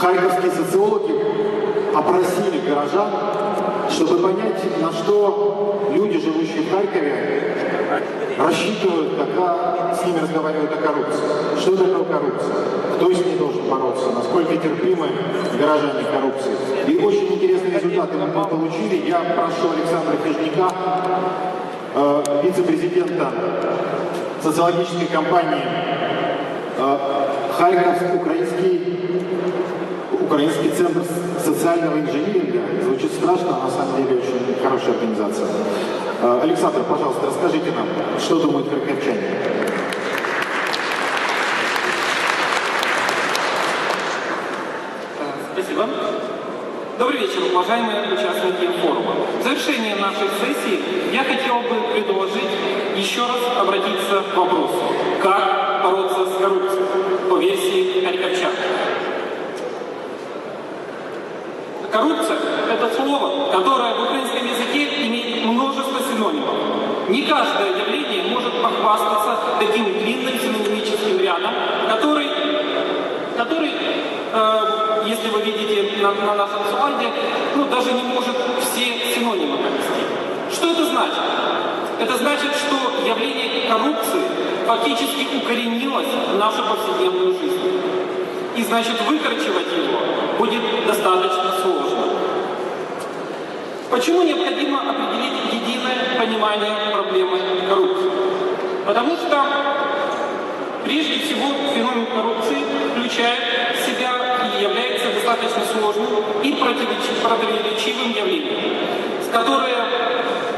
Харьковские социологи опросили горожан, чтобы понять, на что люди, живущие в Харькове, рассчитывают, когда с ними разговаривают о коррупции. Что такое коррупция? Кто с ней должен бороться? Насколько терпимы горожане коррупции? И очень интересные результаты мы получили. Я прошу Александра Хижняка, э, вице-президента социологической компании э, Харьков, украинский, украинский центр социального инжиниринга. Звучит страшно, а на самом деле очень хорошая организация. Э, Александр, пожалуйста, расскажите нам, что думают харьковчане. Спасибо. Добрый вечер, уважаемые участники форума. В завершение нашей сессии я хотел бы предложить еще раз обратиться к вопросу, как бороться с коррупцией по версии Харьковчан. Коррупция – это слово, которое в украинском языке имеет множество синонимов. Не каждое явление может похвастаться таким длинным синонимическим рядом, который, который э, если вы видите на, на нашем слайде, ну, даже не может все синонимы поместить. Что это значит? Это значит, что явление коррупции фактически укоренилось в нашу повседневную жизнь. И значит, выкорчевать его будет достаточно сложно. Почему необходимо определить единое понимание проблемы коррупции? Потому что, прежде всего, феномен коррупции включает в себя и является достаточно сложным и противоречи- противоречивым явлением, которое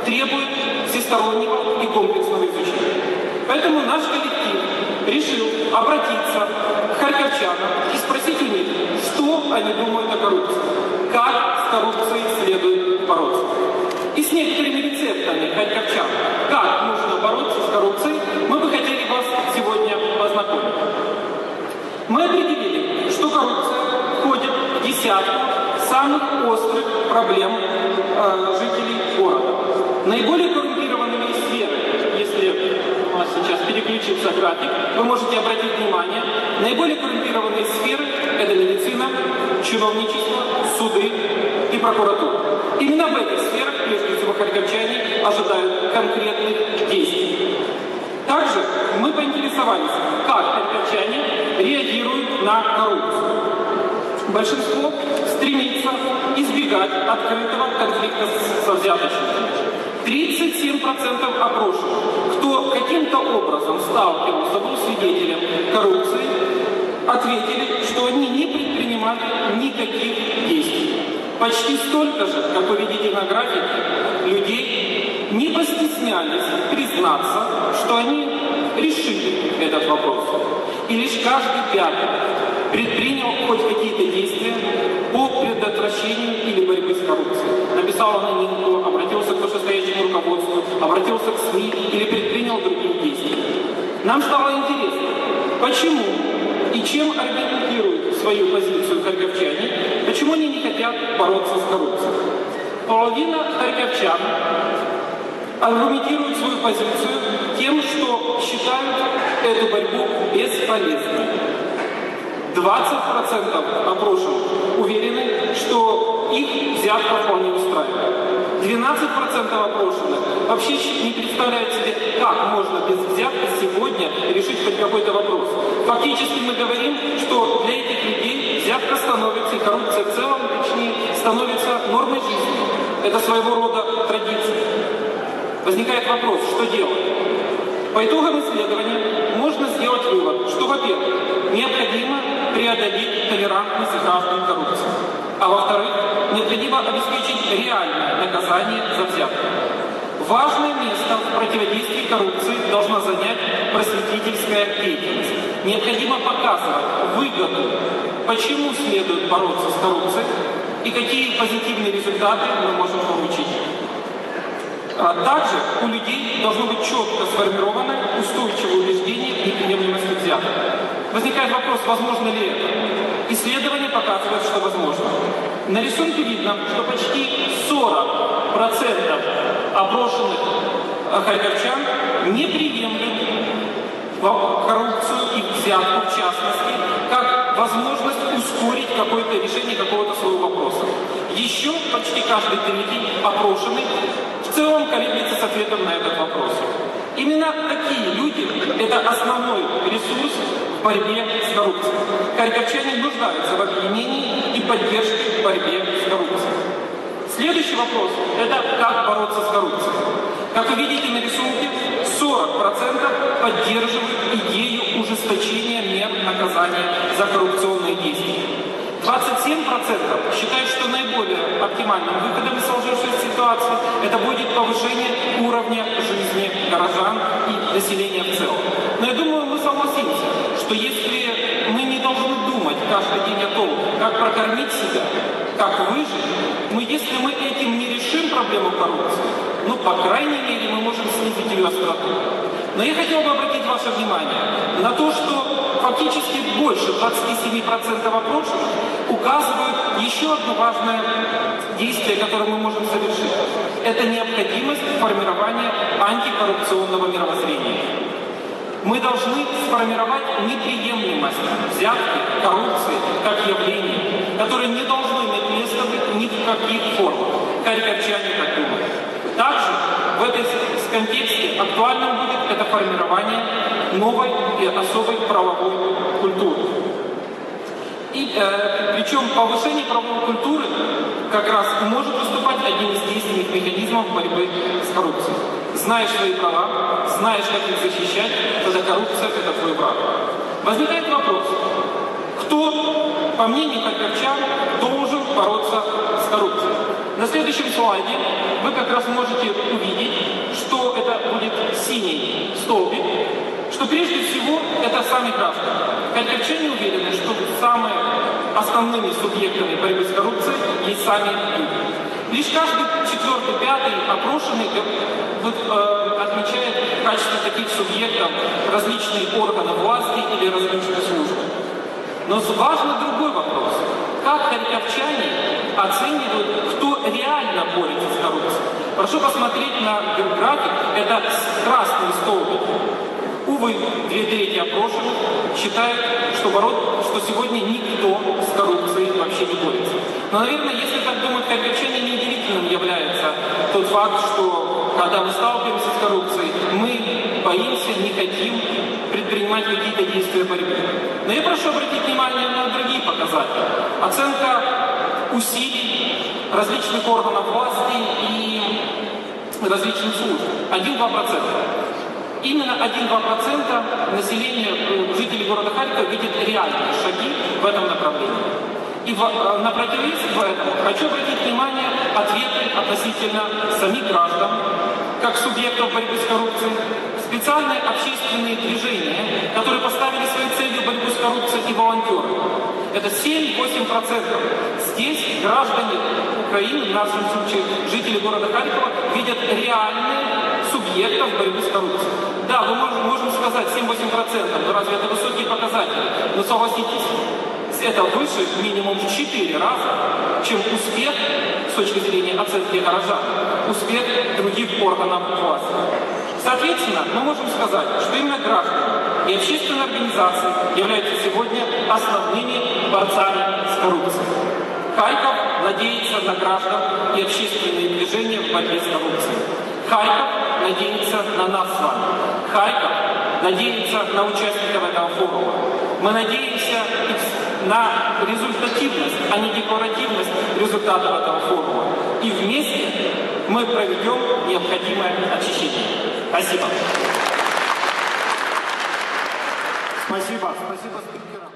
требует всестороннего и комплексного изучения. Поэтому наш коллектив решил обратиться харьковчанам и спросить у что они думают о коррупции, как с коррупцией следует бороться. И с некоторыми рецептами харьковчан, как нужно бороться с коррупцией, мы бы хотели вас сегодня познакомить. Мы определили, что коррупция входит в десятку самых острых проблем э, жителей города. Наиболее переключится график, вы можете обратить внимание, наиболее коррумпированные сферы – это медицина, чиновничество, суды и прокуратура. Именно в этих сферах, прежде всего, харьковчане ожидают конкретных действий. Также мы поинтересовались, как харьковчане реагируют на коррупцию. Большинство стремится избегать открытого конфликта со взяточниками. 37% опрошенных, кто каким-то образом сталкивался, был свидетелем коррупции, ответили, что они не предпринимали никаких действий. Почти столько же, как вы видите на графике, людей не постеснялись признаться, что они решили этот вопрос. И лишь каждый пятый предпринял хоть какие-то действия по предотвращению или борьбе с коррупцией. Написал анонимку, обратился вышестоящему руководству, обратился к СМИ или предпринял другие действия. Нам стало интересно, почему и чем аргументируют свою позицию харьковчане, почему они не хотят бороться с коррупцией. Половина харьковчан аргументируют свою позицию тем, что считают эту борьбу бесполезной. 20% опрошенных уверены, что их взятка вполне устраивает. 12% опрошенных вообще не представляют себе, как можно без взятки сегодня решить хоть какой-то вопрос. Фактически мы говорим, что для этих людей взятка становится, и коррупция в целом, точнее, становится нормой жизни. Это своего рода традиция. Возникает вопрос, что делать? По итогам исследования можно сделать вывод, что, во-первых, необходимо преодолеть толерантность граждан коррупции, а во-вторых, необходимо обеспечить реальное наказание за взятку. Важное место в противодействии коррупции должна занять просветительская деятельность. Необходимо показывать выгоду, почему следует бороться с коррупцией и какие позитивные результаты мы можем получить. А Также у людей должно быть четко сформировано устойчивое убеждение неприемлемости взяток. Возникает вопрос, возможно ли это? Исследования показывают, что возможно. На рисунке видно, что почти 40% опрошенных э, харьковчан не приемлют коррупцию и взятку, в частности, как возможность ускорить какое-то решение какого-то своего вопроса. Еще почти каждый третий опрошенный в целом колеблется с ответом на этот вопрос. Именно такие люди – это основной ресурс борьбе с коррупцией. Харьковчане нуждаются в объединении и поддержке в борьбе с коррупцией. Следующий вопрос – это как бороться с коррупцией. Как вы видите на рисунке, 40% поддерживают идею ужесточения мер наказания за коррупционные действия. 27% считают, что наиболее оптимальным выходом из сложившейся ситуации это будет повышение уровня жизни горожан и населения в целом. Но я думаю, мы согласимся, что если мы не должны думать каждый день о том, как прокормить себя, как выжить, но если мы этим не решим проблему коррупции, ну, по крайней мере, мы можем снизить ее остроту. Но я хотел бы обратить ваше внимание на то, что фактически больше 27% опрошенных указывают еще одно важное действие, которое мы можем совершить. Это необходимость формирования антикоррупционного мировоззрения. Мы должны сформировать неприемлемость взятки, коррупции как явления, которые не должны иметь места ни в каких формах. Харьковчане так думают. Также в этой контексте актуальным будет это формирование новой и особой правовой культуры. И э, причем повышение правовой культуры как раз может выступать одним из действенных механизмов борьбы с коррупцией. Знаешь свои права, знаешь, как их защищать, тогда коррупция – это твой враг. Возникает вопрос, кто, по мнению харьковчан, должен бороться с коррупцией? На следующем слайде вы как раз можете увидеть, что это будет синий столбик, что прежде всего это сами граждане. Харьковчане уверены, что самые основными субъектами борьбы с коррупцией есть сами люди. Лишь каждый четвертый, пятый опрошенный вот, э, отмечает в качестве таких субъектов различные органы власти или различные службы. Но важный другой вопрос. Как харьковчане оценивают, кто реально борется с коррупцией? Прошу посмотреть на график. Это красный столбик. Увы, две трети опрошенных считают, что, борот, что сегодня никто с коррупцией вообще не борется. Но, наверное, если так думают харьковчане, неудивительным является тот факт, что когда мы сталкиваемся с коррупцией, мы боимся, не хотим предпринимать какие-то действия борьбы. Но я прошу обратить внимание на другие показатели. Оценка усилий различных органов власти и различных служб. 1-2%. Именно 1-2% населения, э, жителей города Харькова видят реальные шаги в этом направлении. И э, на противовес этому хочу обратить внимание ответы относительно самих граждан, как субъектов борьбы с коррупцией, специальные общественные движения, которые поставили своей целью борьбу с коррупцией и волонтеры. Это 7-8%. Здесь граждане Украины, в нашем случае жители города Харькова, видят реальные субъектов борьбы с коррупцией. Да, мы можем, можем сказать 7-8%, но разве это высокие показатели? Но согласитесь, это выше минимум в 4 раза, чем успех с точки зрения оценки горожан, успех других органов власти. Соответственно, мы можем сказать, что именно граждане и общественные организации являются сегодня основными борцами с коррупцией. Харьков надеется на граждан и общественные движения в борьбе с коррупцией. Харьков надеется на нас с вами. Харьков надеется на участников этого форума. Мы надеемся на результативность, а не декларативность результатов этого форума. И вместе мы проведем необходимое очищение. Спасибо. Спасибо. Спасибо спикерам.